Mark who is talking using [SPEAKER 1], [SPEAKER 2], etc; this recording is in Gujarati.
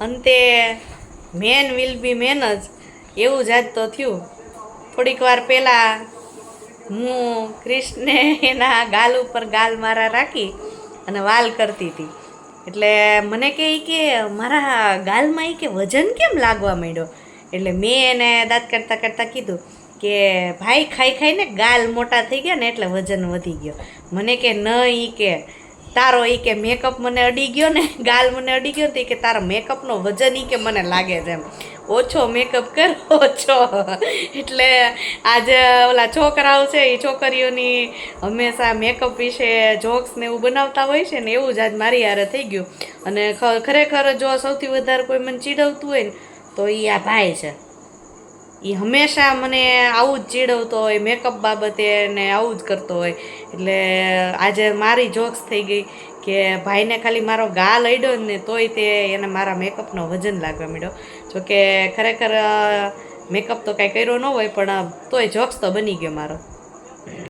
[SPEAKER 1] અંતે મેન વિલ બી મેન જ. એવું જ આજ તો થયું. થોડીક વાર પહેલાં હું ક્રિષ્ને એના ગાલ ઉપર ગાલ મારા રાખી અને વાલ કરતી હતી. એટલે મને કે ઈ કે મારા ગાલમાં એ કે વજન કેમ લાગવા માંડ્યો? એટલે મેં એને દાંત કરતાં કરતાં કીધું કે ભાઈ ખાઈ ખાઈને ગાલ મોટા થઈ ગયા ને એટલે વજન વધી ગયો. મને કે ન એ કે. તારો એ કે મેકઅપ મને અડી ગયો ને, ગાલ મને અડી ગયો ને કે તારા મેકઅપનો વજન એ કે મને લાગે છે એમ. ઓછો મેકઅપ કર, ઓછો. એટલે આજે ઓલા છોકરાઓ છે એ છોકરીઓની હંમેશા મેકઅપ વિશે જોક્સ ને એવું બનાવતા હોય છે ને એવું જ આજ મારી હારે થઈ ગયું. અને ખરેખર જો સૌથી વધારે કોઈ મને ચીડવતું હોય ને, તો એ આ ભાઈ છે. એ હંમેશા મને આવું જ ચીડવતો હોય મેકઅપ બાબતે ને આવું જ કરતો હોય. એટલે આજે મારી જોક્સ થઈ ગઈ કે ભાઈને ખાલી મારો ગાલ અડ્યો ને તોય તે એને મારા મેકઅપનો વજન લાગવા માંડ્યો. જોકે ખરેખર મેકઅપ તો કાંઈ કર્યો ન હોય, પણ તોય જોક્સ તો બની ગયો મારો.